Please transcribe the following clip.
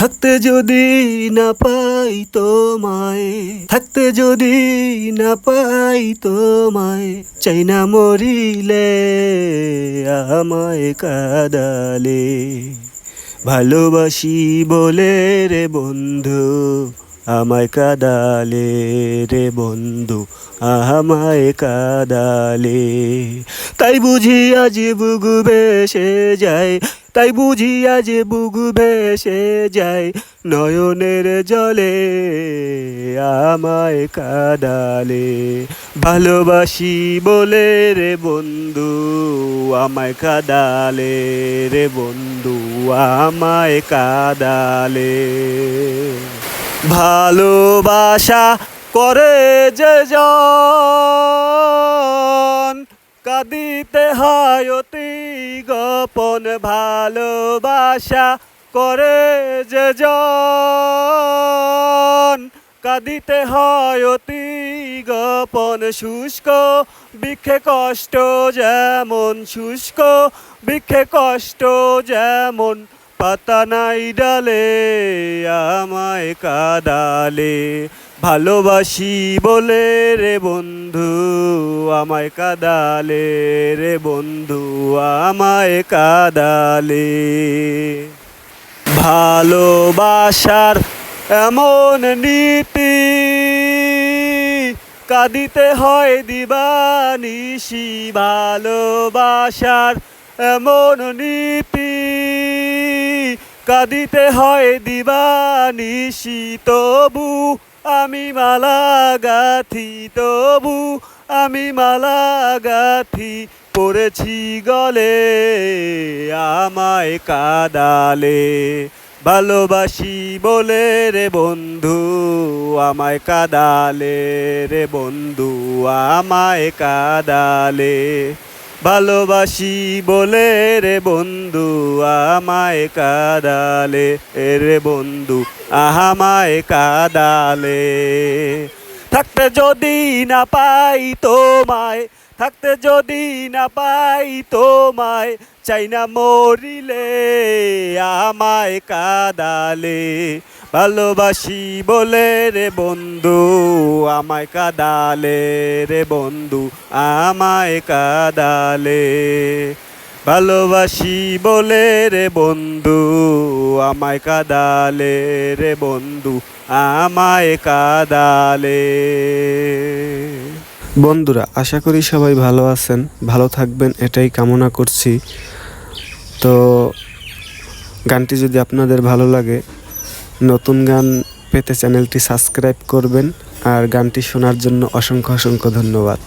থাকতে যদি না পাই তো তোমায়, থাকতে যদি না পাই তোমায়, চাই না মরিলে আমায় কাদালে। ভালোবাসি বলে রে বন্ধু, আমায় কাদালে রে বন্ধু, আমায় কাদালে। তাই বুঝি আজ বুগু বেসে যায় তাই বুঝি আজ বুগু ভেসে যায় নয়নের জলে আমায় কাদালে। ভালোবাসি বলে রে বন্ধু, আমায় কাদালে। রে বন্ধু, আমায় কাদালে। ভালোবাসা করে যে জন কাঁদিতে হয় অতি গোপন ভালোবাসা করে যে জন কাঁদিতে হয় অতি গোপন শুষ্ক বৃক্ষে কষ্ট যেমন শুষ্ক বৃক্ষে কষ্ট যেমন পাতা নাই ডালে, আমায় কাদালে। ভালোবাসি বলে রে বন্ধু। আমায় কাদালে রে বন্ধু, আমায় কাদালে। ভালোবাসার এমন নীতি কাঁদিতে হয় দিবানিশি। ভালোবাসার এমন নীতি কাঁদিতে হয় দিবানিশি। তবু আমি মালা গাথি, তবু আমি মালা গাথি পড়েছি গলে, আমায় কাদালে। ভালোবাসি বলে রে বন্ধু, আমায় কাদালে রে বন্ধু, আমায় কাদালে। ভালোবাসি বলে রে বন্ধু, আমায় কাদালে। রে বন্ধু আহামায় কাদালে। থাকতে যদি না পাই তোমায়, থাকতে যদি না পাই তোমায়, চাই না মরিলে, আমায় কাদালে। ভালোবাসি বলে রে বন্ধু, আমায় কাদালে রে বন্ধু, আমায় কাদালে। ভালোবাসি বলে রে বন্ধু, আমায় কাদালে রে বন্ধু, আমায় কাদালে। বন্ধুরা, আশা করি সবাই ভালো আছেন, ভালো থাকবেন, এটাই কামনা করছি। তো গানটি যদি আপনাদের ভালো লাগে নতুন গান পেতে চ্যানেলটি সাবস্ক্রাইব করবেন আর গানটি শোনার জন্য অসংখ্য অসংখ্য ধন্যবাদ।